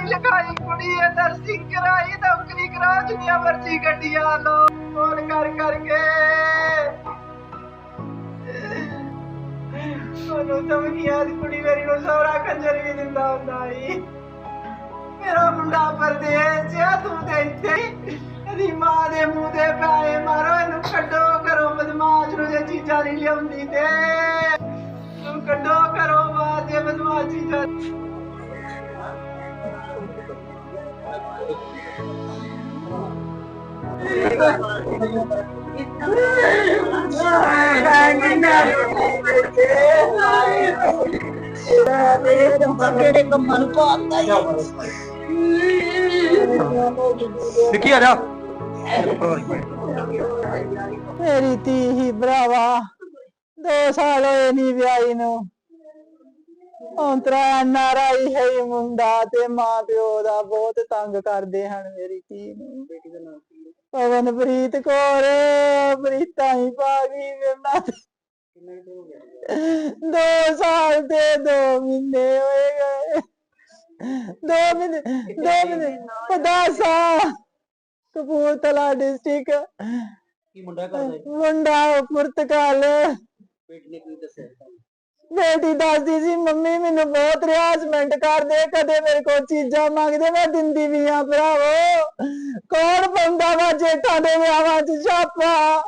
ਪੜਾਈ ਲਿਖਾਈ ਕੁੜੀ ਐ ਨਰਸਿੰਗ ਕਰਾਈ, ਨੌਕਰੀ ਕਰਾ, ਜਿੰਨੀਆਂ ਮਰਜ਼ੀ ਗੱਡੀਆਂ ਲੋ ਫੋਨ ਕਰ ਕਰਕੇ। ਉਹਨੂੰ ਧਮਕੀਆਂ ਦੀ ਕੁੜੀ ਮੇਰੀ ਨੂੰ ਸੌਰਾ ਕੰਜਰ ਵੀ ਦਿੰਦਾ ਹੁੰਦਾ ਈ ਮੇਰਾ ਮੁੰਡਾ ਪਰਦੇਸ ਆ, ਤੂੰ ਤੇ ਇੱਥੇ ਇਹਦੀ ਮਾਂ ਦੇ ਮੂੰਹ ਤੇ ਪੈਸੇ ਮਾਰੋ, ਇਹਨੂੰ ਕੱਢੋ ਕਰੋ ਬਦਮਾਸ਼ ਨੂੰ ਜੇ ਚੀਜ਼ਾਂ ਨਹੀਂ ਲਿਆਉਂਦੀ ਤੇ। ਤੂੰ ਕੱਢੋ ਕਰੋ ਮਾਂ ਦੇ ਬਦਮਾਸ਼ ਚੀਜ਼ਾਂ ਕਿਹੜੇ ਕੰਮਾਂ ਨੂੰ ਪਾਉਂਦਾ ਨਿੱਕੀ ਆ ਜਾ। ਮੇਰੀ ਧੀ ਹੀ ਭਰਾਵਾ। ਦੋ ਸਾਲ ਹੋਏ ਨਹੀਂ ਵਿਆਹੀ ਨੂੰ। ਔਂਤਰਾ ਨਾਰਾਈ ਹੈ ਇਹ ਮੁੰਡਾ ਤੇ ਮਾਂ ਪਿਓ ਦਾ ਬਹੁਤ ਤੰਗ ਕਰਦੇ ਹਨ ਮੇਰੀ ਧੀ ਨੂੰ। ਪਵਨਪ੍ਰੀਤ ਕੌਰ ਪ੍ਰੀਤਾ ਹੀ ਪਾ ਗਈ ਮੇਰੇ ਨਾਲ ਦੋ ਸਾਲ ਤੇ ਦੋ ਮਹੀਨੇ ਹੋਏ ਗਏ। ਦੋ ਮਹੀਨੇ ਦੋ ਮਹੀਨੇ ਪਦਾਸਾ ਕਪੂਰਥਲਾ ਡਿਸਟ੍ਰਿਕਟ ਕੀ ਮੁੰਡਾ ਕਰਦਾ ਹੈ ਮੁੰਡਾ ਪੁਰਤਗਾਲ ਬੇਟੀ ਨੇ ਕੀ ਦੱਸਿਆ? ਬੇਟੀ ਦੱਸਦੀ ਸੀ, ਮੰਮੀ, ਮੈਨੂੰ ਬਹੁਤ ਰਿਆਸਮੈਂਟ ਕਰਦੇ, ਕਦੇ ਮੇਰੇ ਕੋਲ ਚੀਜ਼ਾਂ ਮੰਗਦੇ, ਮੈਂ ਦਿੰਦੀ ਵੀ ਆ ਭਰਾਵੋ। ਕੌਣ ਬੰਦਾ ਵਾ ਜੇਠਾਂ ਦੇ ਵਿਆਹਾਂ 'ਚ ਛਾਪਾ?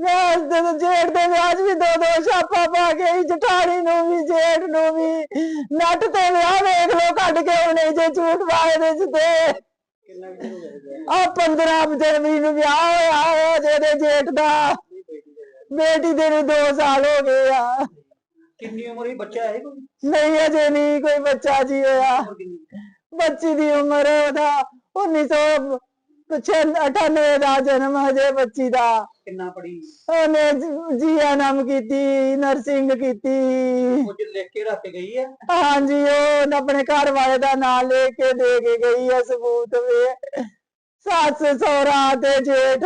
ਮੈਂ ਉਸ ਜੇਠ ਦੇ ਵਿਆਹ 'ਚ ਵੀ ਦੋ ਦੋ ਛਾਪਾ ਪਾ ਕੇ ਆਈ, ਜਠਾਣੀ ਨੂੰ ਵੀ, ਜੇਠ ਨੂੰ ਵੀ। ਨੱਟ ਤੇ ਵਿਆਹ ਵੇਖ ਲੋ ਕੱਢ ਕੇ ਉਹਨੇ ਜੇ ਝੂਠ ਵਾਏ ਦੇ ਚ ਤੇ। ਕਿੰਨਾ ਆ 15 ਜਨਵਰੀ ਨੂੰ ਵਿਆਹ ਹੋਇਆ, ਉਹ ਜਿਹਦੇ ਜੇਠ ਦਾ। ਬੇਟੀ ਦੇ ਨੂੰ 2 ਸਾਲ ਹੋ ਗਏ ਆ। ਕਿੰਨੀ ਉਮਰ ਹੀ ਬੱਚਾ ਹੈ ਕੋਈ? ਨਹੀਂ ਅਜੇ ਨਹੀਂ ਕੋਈ ਬੱਚਾ ਜੀ ਹੋਇਆ। ਉਮਰ ਕਿੰਨੀ? ਬੱਚੀ ਦੀ ਉਮਰ ਉਹਦਾ 1998 ਦਾ ਜਨਮ ਹਜੇ ਬੱਚੀ ਦਾ। ਕਿੰਨਾ ਪੜੀ ਉਹਨੇ ਜੀਐਨਐਮ ਕੀਤੀ ਨਰਸਿੰਗ ਕੀਤੀ। ਕੁਝ ਲਿਖ ਕੇ ਰੱਖ ਕੇ ਗਈ ਹੈ? ਹਾਂਜੀ ਉਹ ਆਪਣੇ ਘਰ ਵਾਲੇ ਦਾ ਨਾਂ ਲੈ ਕੇ ਦੇ ਕੇ ਗਈ ਹੈ ਸਬੂਤ ਵੇ। ਸੱਸ ਸਹੁਰਾ ਤੇ ਜੇਠ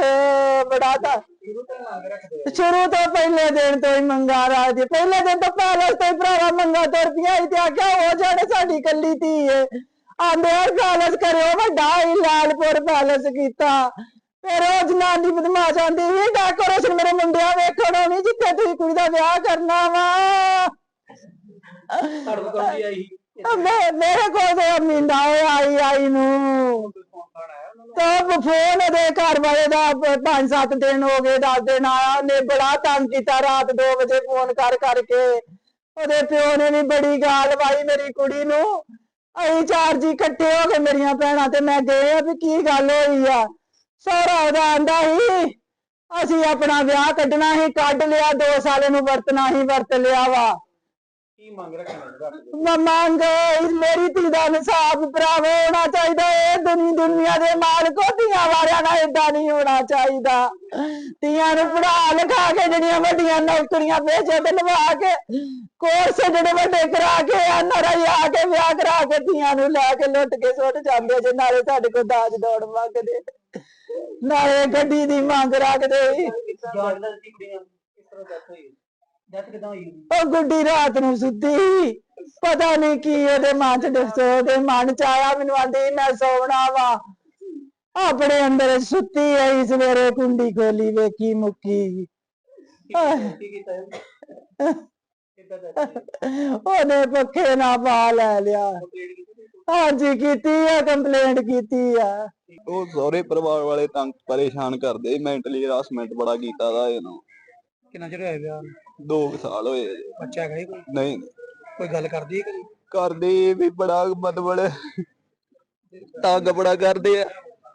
ਬੜਾ ਤਾਂ ਸ਼ੁਰੂ ਤੋਂ ਤੋਂ ਪਹਿਲੇ ਦਿਨ ਤੋਂ ਹੀ ਮੰਗਾ ਰਾਜ। ਪਹਿਲੇ ਦਿਨ ਤੋਂ ਪੈਲਸ ਤੋਂ ਹੀ ਭਰਾਵਾ ਮੰਗਾ ਤੁਰ ਪਿਆ ਸੀ ਤੇ ਆਖਿਆ ਉਹ ਜਿਹੜੇ ਸਾਡੀ ਕੱਲੀ ਧੀ ਏ। ਆਂਦੇ ਆ ਪੈਲਸ ਕਰਿਓ ਵੱਡਾ ਹੀ ਲਾਲਪੁਰ ਪੈਲਸ ਕੀਤਾ। ਫਿਰ ਉਹ ਜਨਾਨੀ ਬਦਮਾਸ਼ ਆਂਦੀ ਵੀ ਡੈਕੋਰੇਸ਼ਨ ਮੇਰੇ ਮੁੰਡਿਆਂ ਵੇਖਣੋ ਨਹੀਂ ਜਿੱਥੇ ਤੁਸੀਂ ਕੁੜੀ ਦਾ ਵਿਆਹ ਕਰਨਾ ਵਾ। ਕੌਣ ਜੀ ਆਈ ਮੇਰੇ ਕੋਲ ਤੇ ਹੋਇਆ ਆਈ ਆਈ ਨੂੰ। ਕੋਈ ਫੋਨ ਫਾਨ ਦਾ ਘਰ ਵਾਲੇ ਦਾ 5-7 ਦਿਨ ਹੋ ਗਏ 10 ਦਿਨ ਆਇਆ ਉਹਨੇ ਬੜਾ ਤੰਗ ਕੀਤਾ ਰਾਤ 2 ਵਜੇ ਫੋਨ ਕਰ ਕਰਕੇ ਉਹਦੇ ਪਿਓ ਨੇ ਵੀ ਬੜੀ ਗਾਲ ਪਾਈ ਮੇਰੀ ਕੁੜੀ ਨੂੰ। ਅਸੀਂ ਚਾਰ ਜੀ ਇਕੱਠੇ ਹੋ ਕੇ ਮੇਰੀਆਂ ਭੈਣਾਂ ਤੇ ਮੈਂ ਗਏ ਆ ਵੀ ਕੀ ਗੱਲ ਹੋਈ ਆ। ਸਹੁਰਾ ਉਹਦਾ ਆਂਦਾ ਸੀ ਅਸੀਂ ਆਪਣਾ ਵਿਆਹ ਕੱਢਣਾ ਸੀ ਕੱਢ ਲਿਆ 2 ਸਾਲ ਨੂੰ ਵਰਤਣਾ ਹੀ ਵਰਤ ਲਿਆ ਵਾ। ਕੀ ਮੰਗ ਰੱਖਣਾ। ਮੈਂ ਮੰਗ ਮੇਰੀ ਧੀ ਦਾ ਇਨਸਾਫ ਭਰਾਵੋ ਹੋਣਾ ਚਾਹੀਦਾ ਇਹ ਦੁਨੀ ਦੁਨੀਆ ਦੇ ਮਾਲਕੋ ਧੀਆਂ ਵਾਲਿਆਂ ਨਹੀਂ ਹੋਣਾ ਚਾਹੀਦਾ। ਧੀਆਂ ਨੂੰ ਪੜਾ ਲਿਖਾ ਕੇ ਜਿਹੜੀਆਂ ਵੱਡੀਆਂ ਨੌਕਰੀਆਂ ਭੇਜੇ ਤੇ ਲਵਾ ਕੇ ਕੋਰਸ ਜਿਹੜੇ ਵੱਡੇ ਕਰਾ ਕੇ ਐਨਆਰਆਈ ਆ ਕੇ, ਵਿਆਹ ਕਰਾ ਕੇ ਧੀਆਂ ਨੂੰ ਲੈ ਕੇ ਲੁੱਟ ਕੇ ਸੁੱਟ ਜਾਂਦੇ ਜੇ, ਨਾਲੇ ਸਾਡੇ ਕੋਲ ਦਾਜ ਦੌੜ ਮੰਗਦੇ। ਨਾਲੇ ਗੱਡੀ ਦੀ ਮੰਗ ਰੱਖਦੇ। ਉਹ ਗੁੱਡੀ ਰਾਤ ਨੂੰ ਸੁੱਤੀ ਪਤਾ ਨਹੀਂ ਕੀ ਉਹਦੇ ਮਨ ਚ ਦੱਸੋ ਉਹਦੇ ਮਨ ਚ ਆਇਆ, ਮੈਨੂੰ ਆਂਦੀ, ਮੈਂ ਸੌਣਾ ਵਾ। ਆਪਣੇ ਅੰਦਰ ਸੁੱਤੀ ਆਈ ਸਵੇਰੇ ਕੁੰਡੀ ਖੋਲੀ ਵੇਖੀ ਮੁੱਕੀ। ਉਹਨੇ ਪੱਖੇ ਨਾਲ ਪਾ ਲੈ ਲਿਆ। ਹਾਂਜੀ ਕੀਤੀ ਆ ਕੰਪਲੇਂਟ ਕੀਤੀ ਆ। ਉਹ ਸਹੁਰੇ ਪਰਿਵਾਰ ਵਾਲੇ ਤੰਗ ਪਰੇਸ਼ਾਨ ਕਰਦੇ ਮੈਂਟਲੀ ਹਰਾਸਮੈਂਟ ਬੜਾ ਕੀਤਾ ਦਾ ਇਹਨੂੰ। ਕਿੰਨਾ ਚਿਰ ਹੋਇਆ ਵਿਆਹ ਨੂੰ? 2 ਸਾਲ ਹੋਏ ਜੇ। ਬੱਚਾ ਹੈਗਾ ਜੀ ਕੋਈ? ਨਹੀਂ। ਕੋਈ ਗੱਲ ਕਰਦੀ ਹੈ ਕਦੀ? ਕਰਦੇ ਵੀ ਬੜਾ ਮਤਲਬ ਤੰਗ ਬੜਾ ਕਰਦੇ ਆ।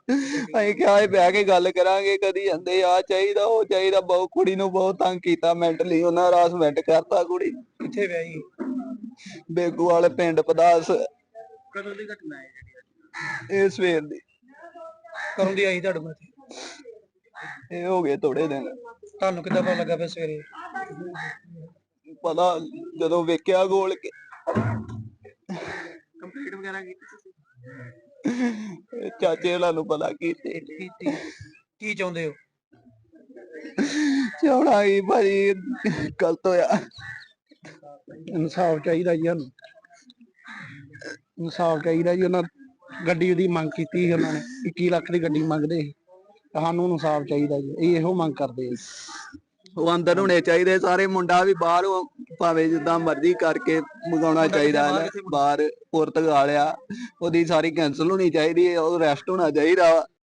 ਅਸੀਂ ਕਿਹਾ ਇਹ ਬਹਿ ਕੇ ਗੱਲ ਕਰਾਂਗੇ ਕਦੀ ਜਾਂਦੇ ਆ ਚਾਹੀਦਾ ਉਹ ਚਾਹੀਦਾ ਬਹੁਤ ਕੁੜੀ ਨੂੰ ਬਹੁਤ ਤੰਗ ਕੀਤਾ ਮੈਂਟਲੀ ਉਹਨਾਂ ਹਰਾਸਮੈਂਟ ਕਰਤਾ ਕੁੜੀ ਨੂੰ। ਕਿੱਥੇ ਵਿਆਹੀ ਬੇਗੂ ਵਾਲੇ ਪਿੰਡ ਪਦਾਸ। ਕਦੋਂ ਦੀ ਘਟਨਾ ਹੈ ਜਿਹੜੀ ਅੱਜ? ਇਹ ਸਵੇਰ ਦੀ। ਕਦੋਂ ਦੀ ਆਈ ਤੁਹਾਡੇ ਕੋਲ ਇੱਥੇ? ਇਹ ਹੋ ਗਏ ਥੋੜੇ ਦਿਨ। ਤੁਹਾਨੂੰ ਕਿੱਦਾਂ ਪਤਾ ਲੱਗਾ ਫਿਰ ਸਵੇਰੇ? ਪਤਾ ਜਦੋਂ ਵੇਖਿਆ ਗੋਲ ਕੇ। ਕੰਪਲੀਟ ਵਗੈਰਾ ਕੀਤੀ? ਤੁਸੀਂ ਚਾਚੇ ਹੋਣਾ ਨੂੰ ਪਤਾ ਕੀਤੇ ਕੀਤੀ ਕੀ ਚਾਹੁੰਦੇ ਹੋ? ਚਾਹਣਾ ਹੀ ਭਾਜੀ ਗਲਤ ਹੋਇਆ। ਇਨਸਾਫ ਚਾਹੀਦਾ ਜੀ ਸਾਨੂੰ। ਇਨਸਾਫ ਚਾਹੀਦਾ ਜੀ ਉਹਨਾਂ ਗੱਡੀ ਦੀ ਮੰਗ ਕੀਤੀ ਸੀ ਉਹਨਾਂ ਨੇ। 21 ਲੱਖ ਦੀ ਗੱਡੀ ਮੰਗਦੇ ਸੀ। ਸਾਨੂੰ ਇਨਸਾਫ ਚਾਹੀਦਾ ਜੀ ਇਹ ਇਹੋ ਮੰਗ ਕਰਦੇ ਆ ਉਹ ਅੰਦਰ ਹੋਣੇ ਚਾਹੀਦੇ ਸਾਰੇ ਮੁੰਡਾ ਵੀ ਬਾਹਰ ਉਹ ਭਾਵੇਂ ਜਿੱਦਾਂ ਮਰਜ਼ੀ ਕਰਕੇ ਮੰਗਾਉਣਾ ਚਾਹੀਦਾ ਹੈ ਬਾਹਰ ਪੁਰਤਗਾਲ ਆ ਉਹਦੀ ਸਾਰੀ ਕੈਨਸਲ ਹੋਣੀ ਚਾਹੀਦੀ ਹੈ ਉਹ ਰੈਸਟ ਹੋਣਾ ਚਾਹੀਦਾ ਵਾ।